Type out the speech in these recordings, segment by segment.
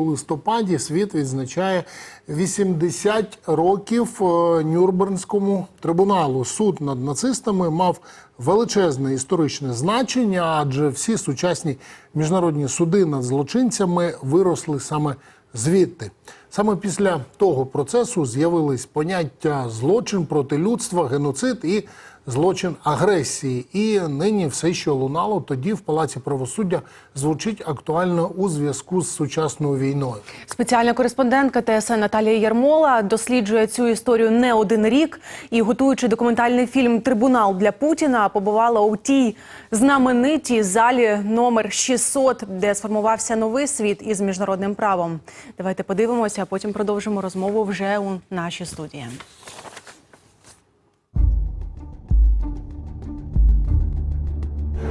У листопаді світ відзначає 80 років е, Нюрнбернському трибуналу. Суд над нацистами мав величезне історичне значення, адже всі сучасні міжнародні суди над злочинцями виросли саме звідти. Саме після того процесу з'явились поняття злочин проти людства, геноцид і злочин агресії. І нині все, що лунало тоді в палаці правосуддя, звучить актуально у зв'язку з сучасною війною. Спеціальна кореспондентка ТСН Наталія Ярмола досліджує цю історію не один рік і, готуючи документальний фільм Трибунал для Путіна, побувала у тій знаменитій залі номер 600, де сформувався новий світ із міжнародним правом. Давайте подивимося, а потім продовжимо розмову вже у нашій студії.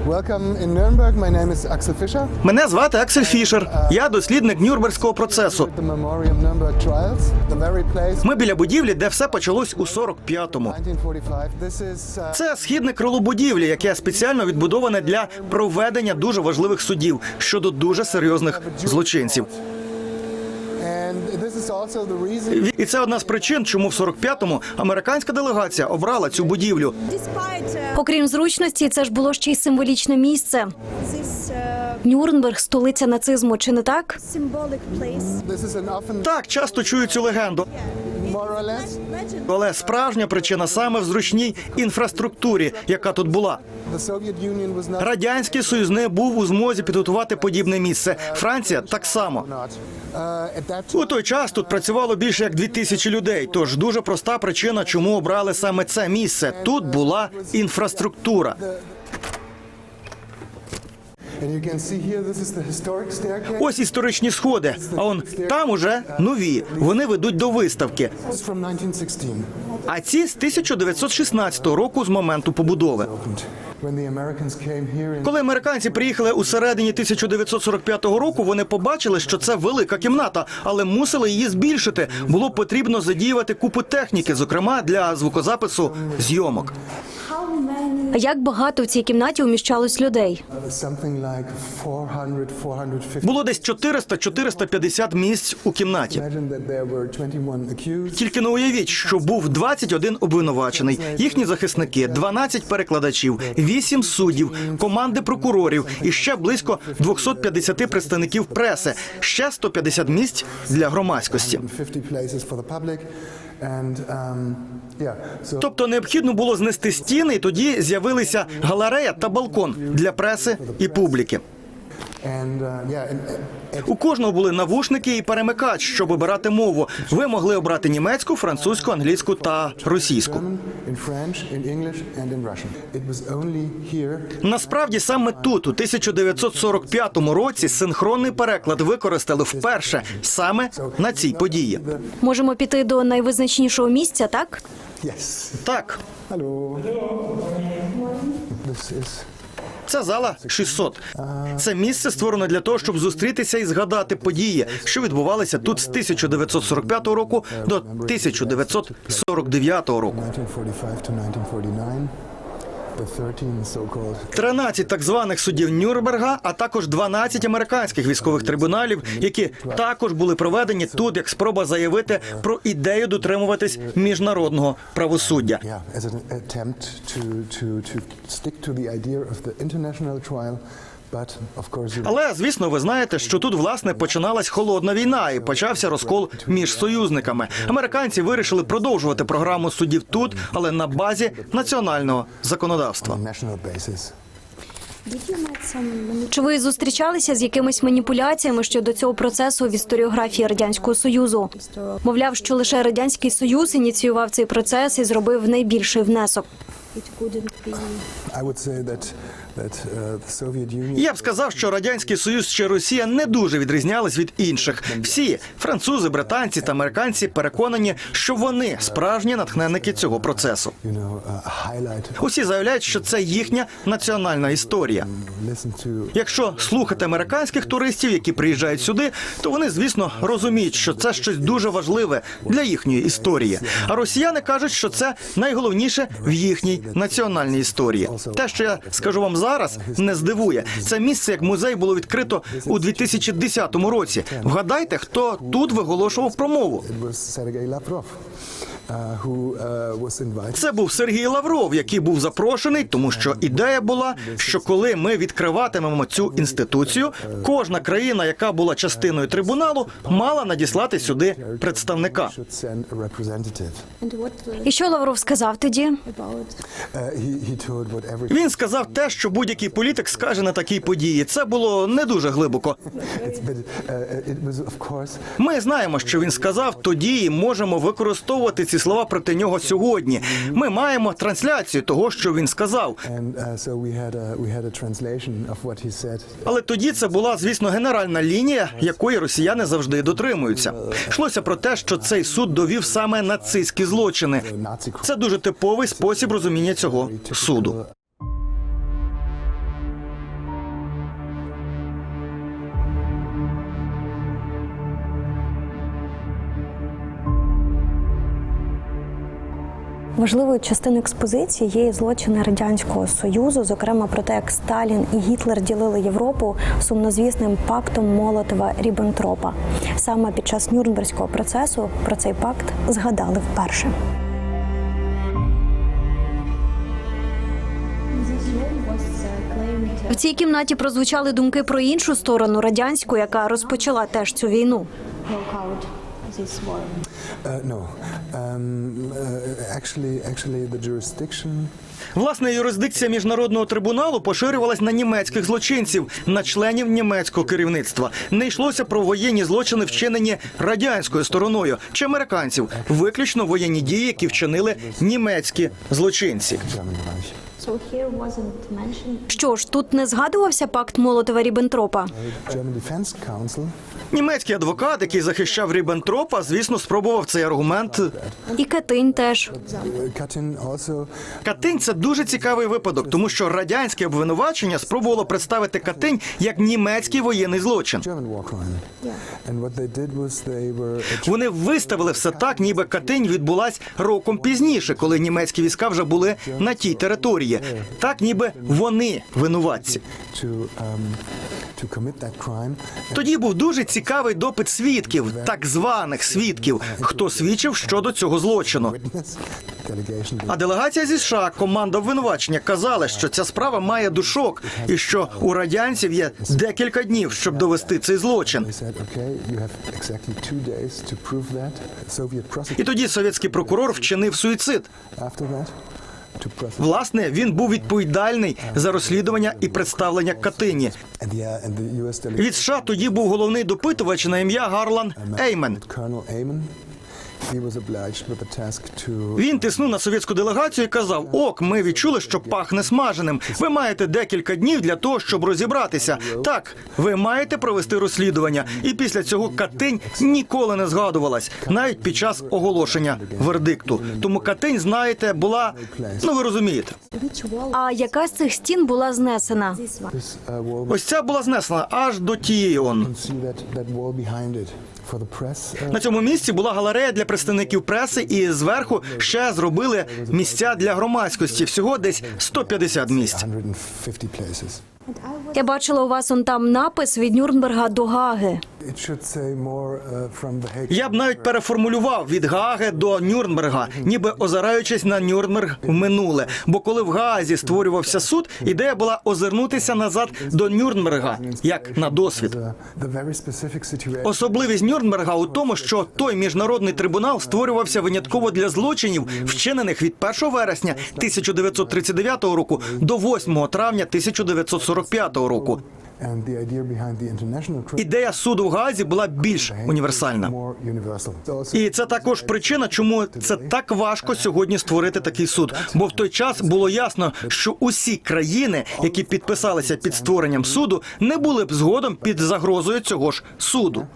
Welcome in Nuremberg. My name is Axel Fischer. Мене звати Аксель Фішер. Я дослідник Нюрнберзького процесу. The Memoriam Nuremberg Trials, the very place. Ми біля будівлі, де все почалось у 45-му. 1945. This is uh, Це східне крило будівлі, яке спеціально відбудоване для проведення дуже важливих судів щодо дуже серйозних злочинців. and this is also the reason І це одна з причин, чому в 45-му американська делегація обрала цю будівлю. Uh, Окрім зручності, це ж було ще й символічне місце. uh, Нюрнберг столиця нацизму, чи не так? Так, часто чую цю легенду, але справжня причина саме в зручній інфраструктурі, яка тут була. Радянський Союз не був у змозі підготувати подібне місце. Франція так само. У той час тут працювало більше як дві тисячі людей. Тож дуже проста причина, чому обрали саме це місце. Тут була інфраструктура. Ось історичні сходи. А он там уже нові. Вони ведуть до виставки. This is from 1916. А ці з 1916 року з моменту побудови. Коли американці приїхали у середині 1945 року, вони побачили, що це велика кімната, але мусили її збільшити. Було потрібно задіювати купу техніки, зокрема для звукозапису зйомок. А як багато в цій кімнаті уміщалось людей? something like 400 450 Було десь 400-450 місць у кімнаті. Imagine that there were 21 accused. Тільки не уявіть, що був 21 обвинувачений, їхні захисники, 12 перекладачів, 8 суддів, команди прокурорів і ще близько 250 представників преси, ще 150 місць для громадськості. 50 places for the public and um, Тобто необхідно було знести стіни, і тоді з'явилися галерея та балкон для преси і публіки. У кожного були навушники і перемикач, щоб обирати мову. Ви могли обрати німецьку, французьку, англійську та російську. Насправді саме тут, у 1945 році, синхронний переклад використали вперше саме на цій події. Можемо піти до найвизначнішого місця, так? Так, hello this is це зала 600. Це місце створено для того, щоб зустрітися і згадати події, що відбувалися тут з 1945 року до 1949 року. 1945 to 1949 the 13 so-called 13 так званих судів Нюрнберга, а також 12 американських військових трибуналів, які також були проведені тут як спроба заявити про ідею дотримуватись міжнародного правосуддя. yeah Але звісно, ви знаєте, що тут власне починалась холодна війна і почався розкол між союзниками. Американці вирішили продовжувати програму судів тут, але на базі національного законодавства. Чи ви зустрічалися з якимись маніпуляціями щодо цього процесу в історіографії радянського союзу? Мовляв, що лише радянський союз ініціював цей процес і зробив найбільший внесок. Union Я б сказав, що радянський союз чи Росія не дуже відрізнялись від інших. Всі французи, британці та американці переконані, що вони справжні натхненники цього процесу. Усі заявляють, що це їхня національна історія. Якщо слухати американських туристів, які приїжджають сюди, то вони, звісно, розуміють, що це щось дуже важливе для їхньої історії. А росіяни кажуть, що це найголовніше в їхній національній історії. Те, що я скажу вам зараз. Зараз, не здивує. Це місце як музей було відкрито у 2010 році. Вгадайте, хто тут виголошував промову. Це був Сергій Лавров, який був запрошений, тому що ідея була, що коли ми відкриватимемо цю інституцію, кожна країна, яка була частиною трибуналу, мала надіслати сюди представника. І що Лавров сказав тоді? Він сказав те, що будь-який політик скаже на такій події. Це було не дуже глибоко. Ми знаємо, що він сказав тоді, і можемо використовувати ці слова проти нього сьогодні. Ми маємо трансляцію того, що він сказав. uh. Але тоді це була, звісно, генеральна лінія, якої росіяни завжди дотримуються. Йшлося про те, що цей суд довів саме нацистські злочини. Це дуже типовий спосіб розуміння цього суду. Важливою частиною експозиції є злочини радянського союзу, зокрема про те, як Сталін і Гітлер ділили Європу сумнозвісним пактом Молотова Ріббентропа. Саме під час Нюрнберзького процесу про цей пакт згадали вперше. В цій кімнаті прозвучали думки про іншу сторону радянську, яка розпочала теж цю війну. This war. Uh, no, um, uh, actually, actually, the jurisdiction Власне, юрисдикція міжнародного трибуналу поширювалась на німецьких злочинців, на членів німецького керівництва. Не йшлося про воєнні злочини, вчинені радянською стороною чи американців, виключно воєнні дії, які вчинили німецькі злочинці. Що ж, тут не згадувався пакт Молотова Ріббентропа? Німецький адвокат, який захищав Ріббентропа, звісно, спробував цей аргумент. І Катинь теж. Катинь це дуже цікавий випадок, тому що радянське обвинувачення спробувало представити Катинь як німецький воєнний злочин. Вони виставили все так, ніби Катинь відбулась роком пізніше, коли німецькі війська вже були на тій території. Так, ніби вони винуватці. Тоді був дуже цікавий допит свідків, так званих свідків, хто свідчив щодо цього злочину. А делегація зі США, команда обвинувачення, казали, що ця справа має душок, і що у радянців є декілька днів, щоб довести цей злочин. І тоді совєтський прокурор вчинив суїцид. Власне, він був відповідальний за розслідування і представлення Катині. Від США тоді був головний допитувач на ім'я Гарлан Еймен. Він тиснув на совєтську делегацію і казав: Ок, ми відчули, що пахне смаженим. Ви маєте декілька днів для того, щоб розібратися. Так, ви маєте провести розслідування. І після цього Катинь ніколи не згадувалась, навіть під час оголошення вердикту. Тому Катинь, знаєте, була ну ви розумієте. А яка з цих стін була знесена? Ось ця була знесена аж до тієї он. Uh, На цьому місці була галерея для представників преси, і зверху ще зробили місця для громадськості. Всього десь 150 місць. 150 places. And I was Я бачила у вас он там напис від Нюрнберга до Гаги. Uh. Я б навіть переформулював від Гаги до Нюрнберга, ніби озираючись на Нюрнберг в минуле. Бо коли в Гаазі створювався суд, ідея була озирнутися назад до Нюрнберга, як на досвід. Situation. Особливість Нюрнберга у тому, що той міжнародний трибунал створювався винятково для злочинів, вчинених від 1 вересня 1939 року до 8 травня 1945 року. Ідея суду в Гаазі була більш універсальна. І це також причина, чому це так важко сьогодні створити такий суд. Бо в той час було ясно, що усі країни, які підписалися під створенням суду, не були б згодом під загрозою цього ж суду.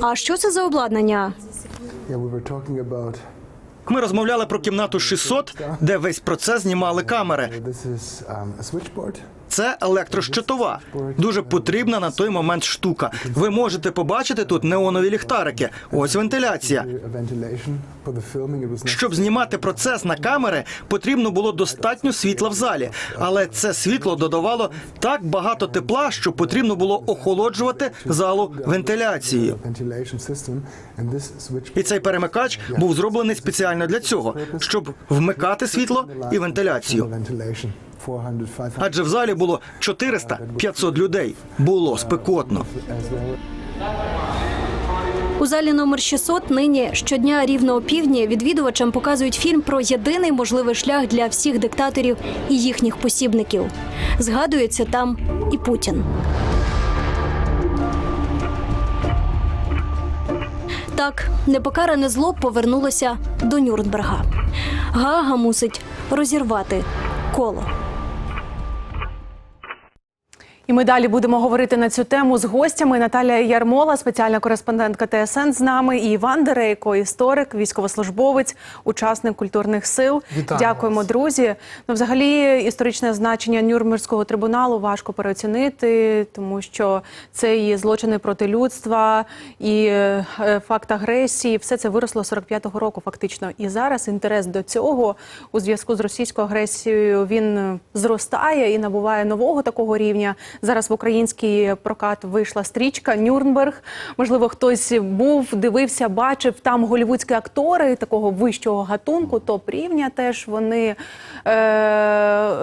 А що це за обладнання? Ми розмовляли про кімнату 600, де весь процес знімали камери. Це електрощитова, дуже потрібна на той момент штука. Ви можете побачити тут неонові ліхтарики. Ось вентиляція. Щоб знімати процес на камери, потрібно було достатньо світла в залі, але це світло додавало так багато тепла, що потрібно було охолоджувати залу вентиляцією. І цей перемикач був зроблений спеціально для цього, щоб вмикати світло і вентиляцію. Ventilation. 400, 500 Адже в залі було 400-500 людей. Було спекотно. У залі номер 600 нині щодня рівно о півдні відвідувачам показують фільм про єдиний можливий шлях для всіх диктаторів і їхніх посібників. Згадується там і Путін. Так, непокаране зло повернулося до Нюрнберга. Гага мусить розірвати коло. І ми далі будемо говорити на цю тему з гостями. Наталія Ярмола, спеціальна кореспондентка ТСН з нами, і Іван Дерейко, історик, військовослужбовець, учасник культурних сил. Вітаю Дякуємо, вас. друзі. Ну, взагалі, історичне значення Нюрнберзького трибуналу важко переоцінити, тому що це і злочини проти людства, і е, факт агресії. Все це виросло з 45-го року, фактично. І зараз інтерес до цього у зв'язку з російською агресією він е, зростає і набуває нового такого рівня. Зараз в український прокат вийшла стрічка Нюрнберг. Можливо, хтось був, дивився, бачив там голівудські актори такого вищого гатунку, топ рівня. Теж вони е,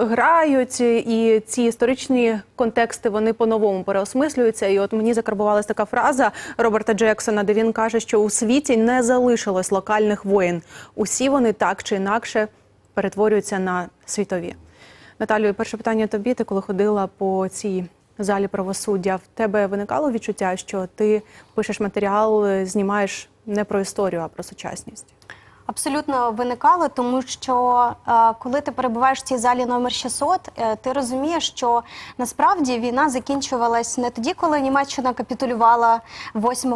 грають, і ці історичні контексти вони по-новому переосмислюються. І от мені закарбувалася така фраза Роберта Джексона, де він каже, що у світі не залишилось локальних воєн. Усі вони так чи інакше перетворюються на світові. Наталію, перше питання тобі. Ти коли ходила по цій залі правосуддя, в тебе виникало відчуття, що ти пишеш матеріал, е, знімаєш не про історію, а про сучасність? Абсолютно виникало, тому що е, коли ти перебуваєш в цій залі номер 600, е, ти розумієш, що насправді війна закінчувалась не тоді, коли Німеччина капітулювала 8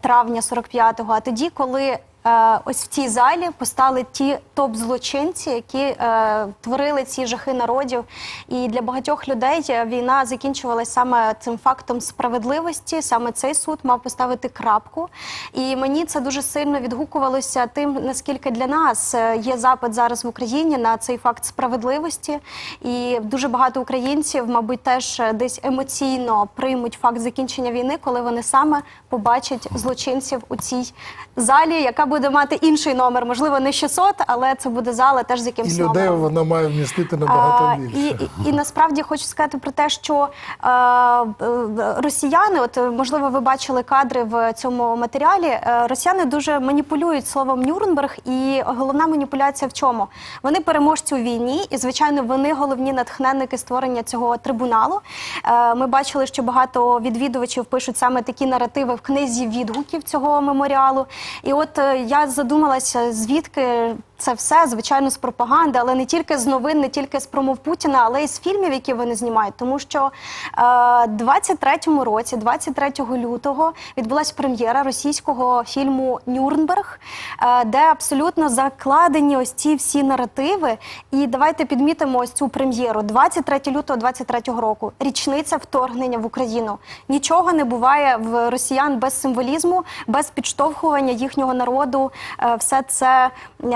травня 45-го, а тоді, коли е, ось в цій залі постали ті топ-злочинці, які е, творили ці жахи народів. І для багатьох людей е, війна закінчувалась саме цим фактом справедливості. Саме цей суд мав поставити крапку. І мені це дуже сильно відгукувалося тим, наскільки для нас е, є запит зараз в Україні на цей факт справедливості. І дуже багато українців, мабуть, теж десь емоційно приймуть факт закінчення війни, коли вони саме побачать злочинців у цій залі, яка буде мати інший номер, можливо, не 600, але це буде зала теж з І якимсь людей номером. вона має вмістити набагато А, більше. І, і, і насправді хочу сказати про те, що е, росіяни, от можливо, ви бачили кадри в цьому матеріалі. е, Росіяни дуже маніпулюють словом Нюрнберг, і головна маніпуляція в чому? Вони переможці у війні, і звичайно, вони головні натхненники створення цього трибуналу. Е, Ми бачили, що багато відвідувачів пишуть саме такі наративи в книзі відгуків цього меморіалу. І от е, я задумалася, звідки це все, звичайно, з пропаганди, але не тільки з новин, не тільки з промов Путіна, але й з фільмів, які вони знімають. Тому що е, 23-му році, 23 лютого, відбулася прем'єра російського фільму Нюрнберг, е, де абсолютно закладені ось ці всі наративи. І давайте підмітимо ось цю прем'єру. 23 лютого 23 року, річниця вторгнення в Україну. Нічого не буває в росіян без символізму, без підштовхування їхнього народу. Е, Все це е,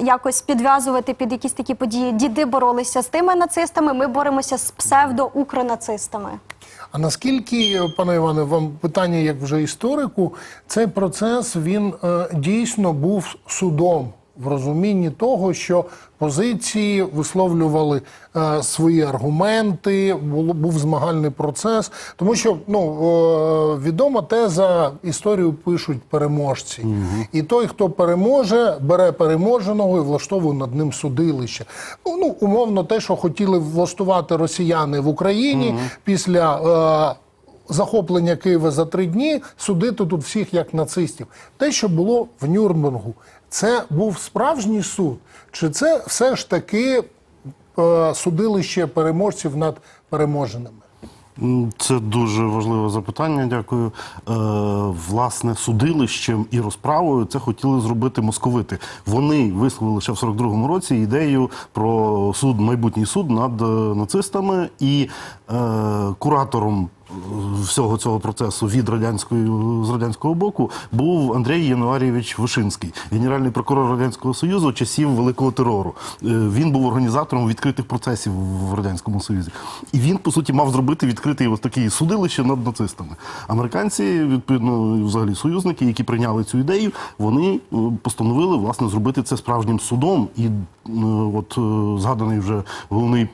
якось підв'язувати під якісь такі події. Діди боролися з тими нацистами. Ми боремося з псевдоукронацистами. А наскільки, пане Іване, вам питання як вже історику, цей процес він е, дійсно був судом в розумінні того, що позиції висловлювали е, свої аргументи, було був змагальний процес, тому що ну е, відома теза історію пишуть переможці, і той, хто переможе, бере переможеного і влаштовує над ним судилище. Ну, ну умовно, те, що хотіли влаштувати росіяни в Україні після. Е, захоплення Києва за три дні судити тут всіх як нацистів. Те, що було в Нюрнбергу, це був справжній суд, чи це все ж таки е, судилище переможців над переможеними? Це дуже важливе запитання. Дякую. Е, власне, судилищем і розправою це хотіли зробити московити. Вони висловили ще в 42-му році ідею про суд, майбутній суд над е, нацистами і е, куратором. Всього цього процесу від радянської з радянського боку був Андрій Януарійович Вишинський, генеральний прокурор радянського союзу часів великого терору. Е, Він був організатором відкритих процесів в радянському союзі, і він по суті мав зробити відкритий ось такий судилище над нацистами. Американці, відповідно, взагалі союзники, які прийняли цю ідею, вони е, постановили власне зробити це справжнім судом. І е, от згаданий вже головний.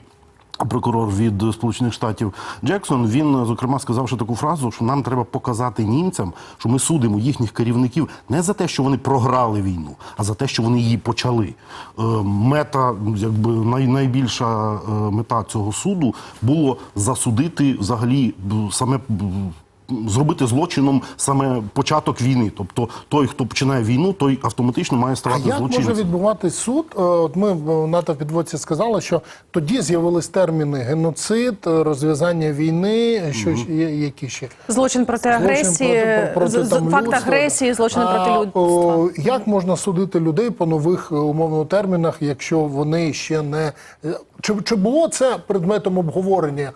Прокурор від Сполучених Штатів Джексон він зокрема сказав що таку фразу, що нам треба показати німцям, що ми судимо їхніх керівників не за те, що вони програли війну, а за те, що вони її почали. Е, Мета, якби най, найбільша е, мета цього суду було засудити взагалі саме зробити злочином саме початок війни. Тобто той, хто починає війну, той автоматично має А ставати як може злочинцем. відбуватись суд? Е, От ми в НАТО підводці сказали, що тоді з'явились терміни геноцид, е, розв'язання війни, що ще є, які ще Злочин проти Злочин агресії, проти- проти, з- там, факт людства. агресії, злочини А, проти людства. Як можна судити людей по нових е, умовно термінах, якщо вони ще не е, чи, чи було це предметом обговорення?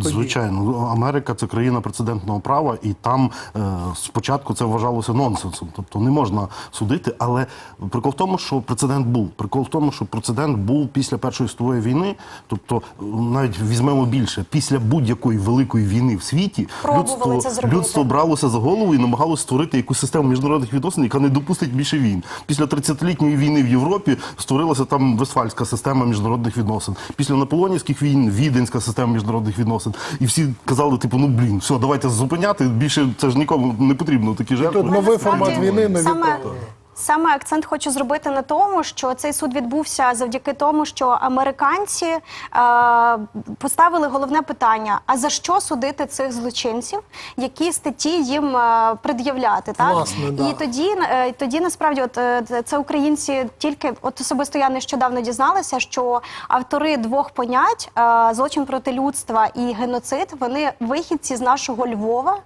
Звичайно, Ну, Америка це країна прецедентного права, і там е, спочатку це вважалося нонсенсом. Тобто не можна судити. Але прикол в тому, що прецедент був. Прикол в тому, що прецедент був після Першої світової війни. Тобто, навіть візьмемо більше, після будь-якої великої війни в світі людство, це людство бралося за голову і намагалося створити якусь систему міжнародних відносин, яка не допустить більше війн. Після 30-літньої війни в Європі створилася там Вестфальська система міжнародних відносин. Після наполеонівських війн Віденська система міжнародних відносин. І всі казали, типу, ну блін, все, давайте зупиняти. Більше це ж нікому не потрібно такі жертви. Тут новий формат війни, війни нові саме, акцент хочу зробити на тому, що цей суд відбувся завдяки тому, що американці е, поставили головне питання: а за що судити цих злочинців, які статті їм е, пред'являти? Так Власне, да. і тоді, е, тоді насправді, от е, це українці тільки от особисто я нещодавно дізналася, що автори двох понять е, злочин проти людства і геноцид, вони вихідці з нашого Львова.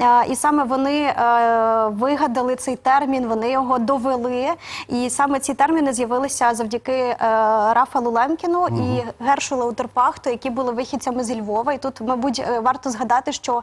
Е, І саме вони е, вигадали цей термін, вони його довели. І саме ці терміни з'явилися завдяки е, Рафалу Лемкіну і Гершу Лаутерпахту, які були вихідцями з Львова. І тут, мабуть, е, варто згадати, що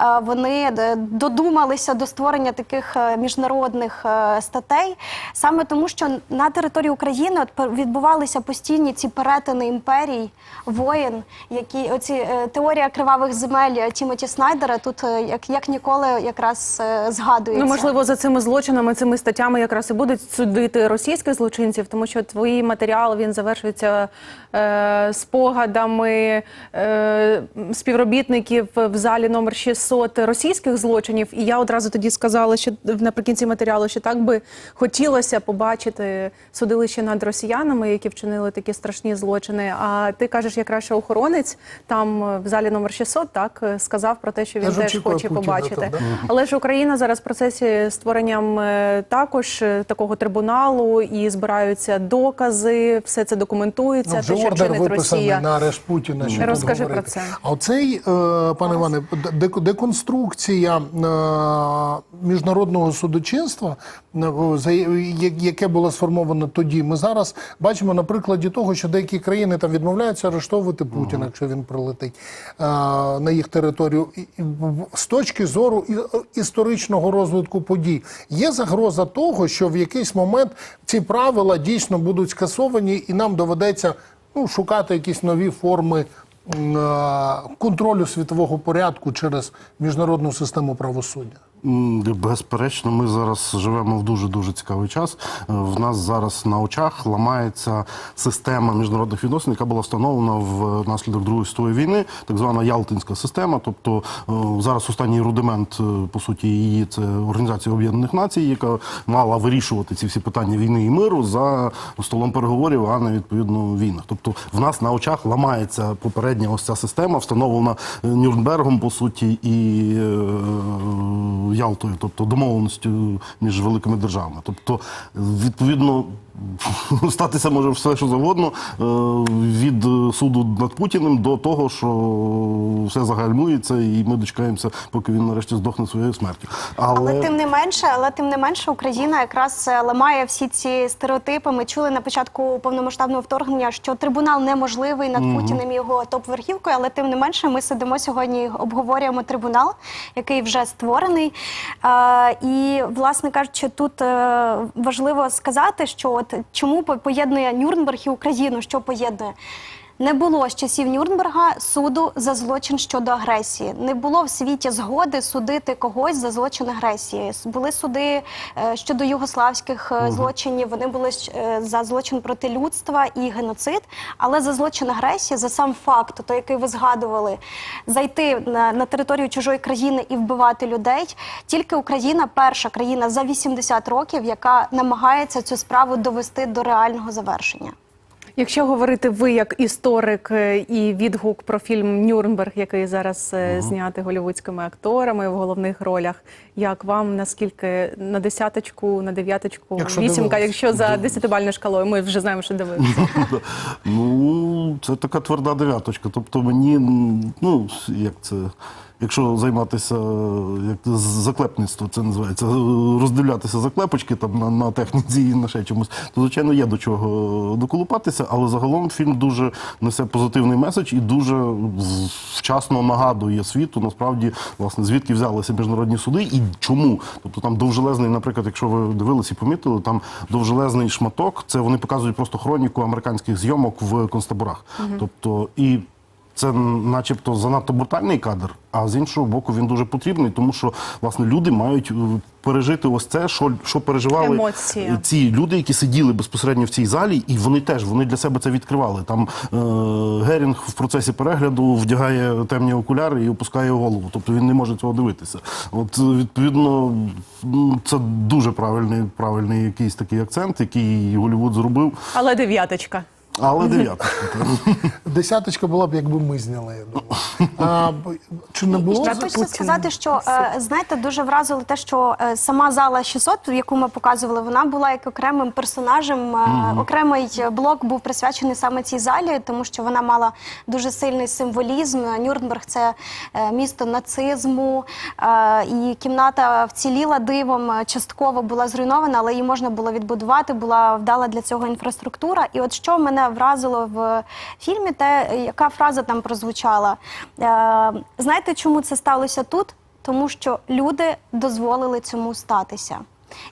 е, вони е, додумалися до створення таких е, міжнародних е, статей, саме тому, що на території України от відбувалися постійні ці перетини імперій, воєн, які оці е, теорія кривавих земель Тімоті Снайдера тут е, як, як ніколи якраз е, згадується. Ну, можливо, за цими злочинами, цими статтями якраз і будуть судити російських злочинців, тому що твій матеріал він завершується е, спогадами е, співробітників в залі номер 600 російських злочинів. І я одразу тоді сказала, що наприкінці матеріалу, що так би хотілося побачити судилище над росіянами, які вчинили такі страшні злочини. А ти кажеш, якраз що охоронець там е, в залі номер 600 так е, сказав про те, що він Теж хоче Путіна побачити. там, да? Але ж Україна зараз в процесі створенням е, також е, такого трибуналу і збираються докази, все це документується. Ну, вже те, що ордер чинить виписаний Росія. на арешт Путіна. Що Розкажи про це. А оцей, е, пане Іване, деконструкція е, міжнародного судочинства, за- я- яке було сформовано тоді, ми зараз бачимо на прикладі того, що деякі країни там відмовляються арештовувати Путіна, якщо він прилетить на їх територію. З точки зору і- історичного розвитку подій, є загроза того, що в якийсь момент ці правила дійсно будуть скасовані, і нам доведеться ну, шукати якісь нові форми е, контролю світового порядку через міжнародну систему правосуддя. Безперечно, ми зараз живемо в дуже дуже цікавий час. Е, В нас зараз на очах ламається система міжнародних відносин, яка була встановлена внаслідок Другої світової війни, так звана Ялтинська система. Тобто е, зараз останній рудимент, е, по суті, її це Організація Об'єднаних Націй, яка мала вирішувати ці всі питання війни і миру за столом переговорів, а не відповідно війнах. Тобто в нас на очах ламається попередня ось ця система, встановлена Нюрнбергом, по суті, і Ялтою, тобто домовленостю між великими державами. Тобто, відповідно, статися може все, що завгодно, е, від суду над Путіним до того, що все загальмується, і ми дочекаємося, поки він нарешті здохне своєю смертю. Але але тим не менше, але тим не менше, Україна якраз е, ламає всі ці стереотипи. Ми чули на початку повномасштабного вторгнення, що трибунал неможливий над Путіним і його топ-верхівкою. Але тим не менше, ми сидимо сьогодні і обговорюємо трибунал, який вже створений. Е, і, власне кажучи, тут важливо сказати, що от чому по- поєднує Нюрнберг і Україну, що поєднує. Не було з часів Нюрнберга суду за злочин щодо агресії. Не було в світі згоди судити когось за злочин агресії. Були суди е, щодо югославських е, злочинів. Вони були е, за злочин проти людства і геноцид. Але за злочин агресії, за сам факт, той, який ви згадували, зайти на, на територію чужої країни і вбивати людей. Тільки Україна перша країна за 80 років, яка намагається цю справу довести до реального завершення. Якщо говорити ви як історик е, і відгук про фільм Нюрнберг, який зараз е, знятий голівудськими акторами в головних ролях, як вам наскільки на десяточку, на дев'яточку, Якщо вісімка, дивились. якщо за десятибальною шкалою, ми вже знаємо, що дивилися. Ну, це така тверда дев'яточка. Тобто мені, ну, як це. Якщо займатися як заклепництво, це називається, роздивлятися заклепочки там на, на техніці і на ще чомусь, то звичайно є до чого доколупатися, але загалом фільм дуже несе позитивний меседж і дуже вчасно нагадує світу насправді власне звідки взялися міжнародні суди і чому. Тобто там довжелезний, наприклад, якщо ви дивилися і помітили, там довжелезний шматок. Це вони показують просто хроніку американських зйомок в концтаборах. Тобто і. Це начебто занадто брутальний кадр, а з іншого боку він дуже потрібний, тому що власне люди мають е, пережити ось це, що, що переживали Емоції. ці люди, які сиділи безпосередньо в цій залі, і вони теж вони для себе це відкривали. Там е, Герінг в процесі перегляду вдягає темні окуляри і опускає голову. Тобто він не може цього дивитися. От е, відповідно, це дуже правильний, правильний якийсь такий акцент, який Голлівуд зробив. Але дев'яточка. Але дев'ятка. Десяточка була б, якби ми зняли, я думаю. А, чи не було Я за хочу сказати, що е, знаєте, дуже вразило те, що е, сама зала 600, яку ми показували, вона була як окремим персонажем. е, Окремий блок був присвячений саме цій залі, тому що вона мала дуже сильний символізм. Нюрнберг це е, місто нацизму, е, і кімната вціліла дивом. е, Частково була зруйнована, але її можна було відбудувати. Була вдала для цього інфраструктура. І от що мене вразило в фільмі, те, яка фраза там прозвучала. Е, Знаєте, чому це сталося тут? Тому що люди дозволили цьому статися.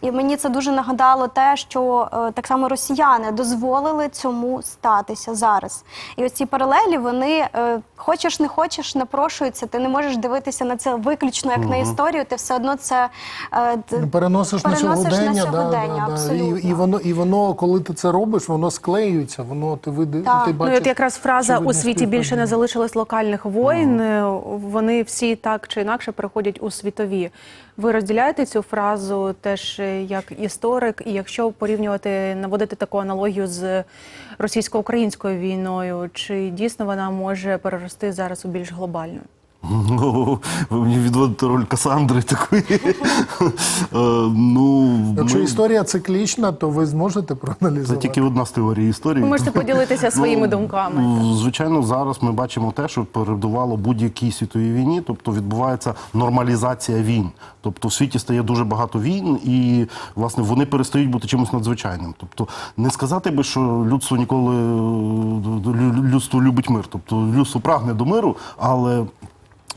І мені це дуже нагадало те, що е, так само росіяни дозволили цьому статися зараз. І ось ці паралелі, вони е, хочеш не хочеш, напрошуються. Ти не можеш дивитися на це виключно як на історію. Ти все одно це е, Ну, Переносиш, на переносиш сьогодення, на сьогодення, да, да. абсолютно. І, і, воно, і воно, коли ти це робиш, воно склеюється, воно ти види, Так. ти Ну, бачиш. Ну, от якраз фраза у світі більше не залишилось локальних воїн. е, Вони всі так чи інакше переходять у світові. Ви розділяєте цю фразу теж е, як історик, і якщо порівнювати, наводити таку аналогію з російсько-українською війною, чи дійсно вона може перерости зараз у більш глобальну? Ну, ви мені відводите роль Касандри такої. Е, Ну, Якщо ми- історія циклічна, то ви зможете проаналізувати. Це тільки одна з теорій історії. Ви можете поділитися своїми думками. ну, Звичайно, зараз ми бачимо те, що передувало будь-якій світовій війні, тобто відбувається нормалізація війн. Тобто в світі стає дуже багато війн, і власне вони перестають бути чимось надзвичайним. Тобто, не сказати би, що людство ніколи людство любить мир. Тобто людство прагне до миру, але.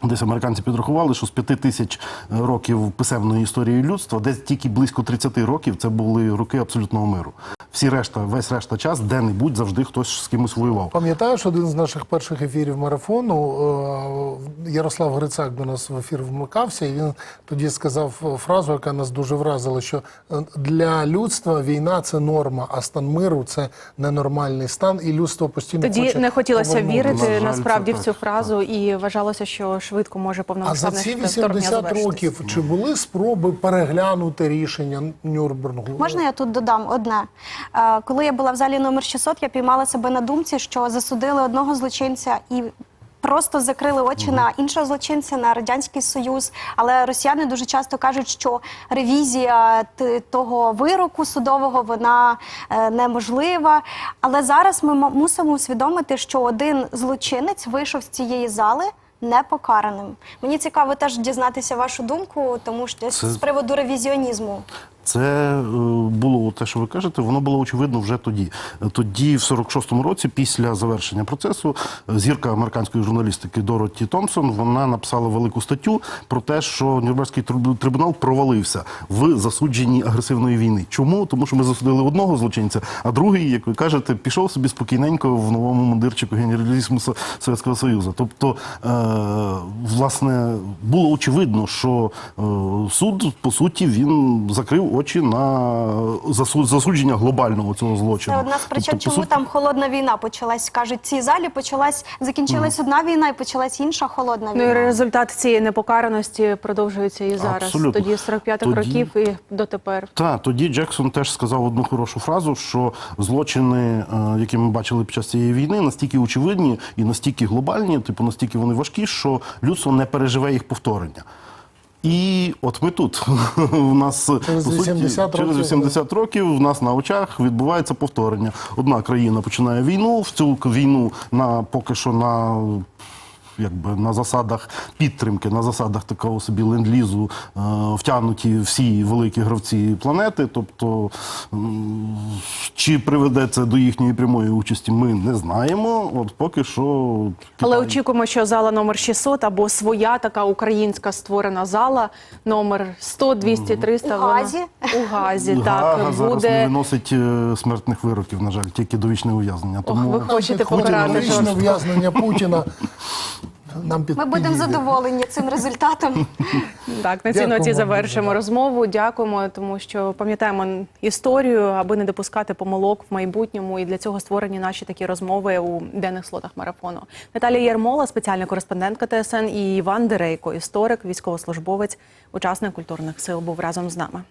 Десь американці підрахували, що з п'яти тисяч років писемної історії людства, десь тільки близько 30 років це були роки абсолютного миру. Всі решта, весь решта час, де-небудь завжди хтось з кимось воював. Пам'ятаєш один з наших перших ефірів марафону? е, Ярослав Грицак до нас в ефір вмикався, і він тоді сказав фразу, яка нас дуже вразила: що е, для людства війна це норма, а стан миру це ненормальний стан, і людство постійно Тоді хоче не хотілося вірити жаль, насправді в цю так, фразу, і вважалося, що швидко може А за ці 80 років чи були спроби переглянути рішення Нюрнбергу? Можна я тут додам одне? Е, Коли я була в залі номер 600, я піймала себе на думці, що засудили одного злочинця і просто закрили очі на іншого злочинця, на радянський союз. Але росіяни дуже часто кажуть, що ревізія того вироку судового вона е, неможлива. Але зараз ми мусимо усвідомити, що один злочинець вийшов з цієї зали. Непокараним. Мені цікаво теж дізнатися вашу думку, тому що Це- з приводу ревізіонізму. Це е, було те, що ви кажете, воно було очевидно вже тоді. Тоді, в 46-му році, після завершення процесу, зірка американської журналістики Дороті Томпсон вона написала велику статтю про те, що Нюрнберзький трибу- трибунал провалився в засудженні агресивної війни. Чому? Тому що ми засудили одного злочинця, а другий, як ви кажете, пішов собі спокійненько в новому мундирчику генералізму Со- Совєтського Союзу. Тобто, е, власне, було очевидно, що е, суд, по суті, він закрив очі на засу- засудження глобального цього злочину. Це одна з причин, Тобто, чому суті, там холодна війна почалась. Кажуть, в цій залі почалась, закінчилась одна війна і почалась інша холодна Ну і результат цієї непокараності продовжується і зараз. Абсолютно. Тоді з 45-х Тоді- років і дотепер. Та тоді Джексон теж сказав одну хорошу фразу, що злочини, е, які ми бачили під час цієї війни, настільки очевидні і настільки глобальні, типу настільки вони важкі, що людство не переживе їх повторення. І от ми тут. У нас Через по суті, 80 через 80 років в нас на очах відбувається повторення. Одна країна починає війну, в цю війну на поки що на. Якби на засадах підтримки, на засадах такого собі ленд-лізу е, втягнуті всі великі гравці планети. Тобто, м, чи приведе це до їхньої прямої участі, ми не знаємо. От поки що Але очікуємо, що зала номер 600 або своя така українська створена зала номер 100, 200, 300. У вона- Газі? У Газі, Гага так. зараз не Буде. виносить е, смертних вироків, на жаль, тільки довічне ув'язнення. Ох, Тому ви хочете покарати довічне ув'язнення Путіна. Нам під, Ми будемо підійде. задоволені цим результатом. Так, на цій Дякуємо ноті вам завершимо дуже. розмову. Дякуємо, тому що пам'ятаємо історію, аби не допускати помилок в майбутньому. І для цього створені наші такі розмови у денних слотах марафону. Наталія Єрмола, спеціальна кореспондентка ТСН, і Іван Дерейко, історик, військовослужбовець, учасник культурних сил, був разом з нами.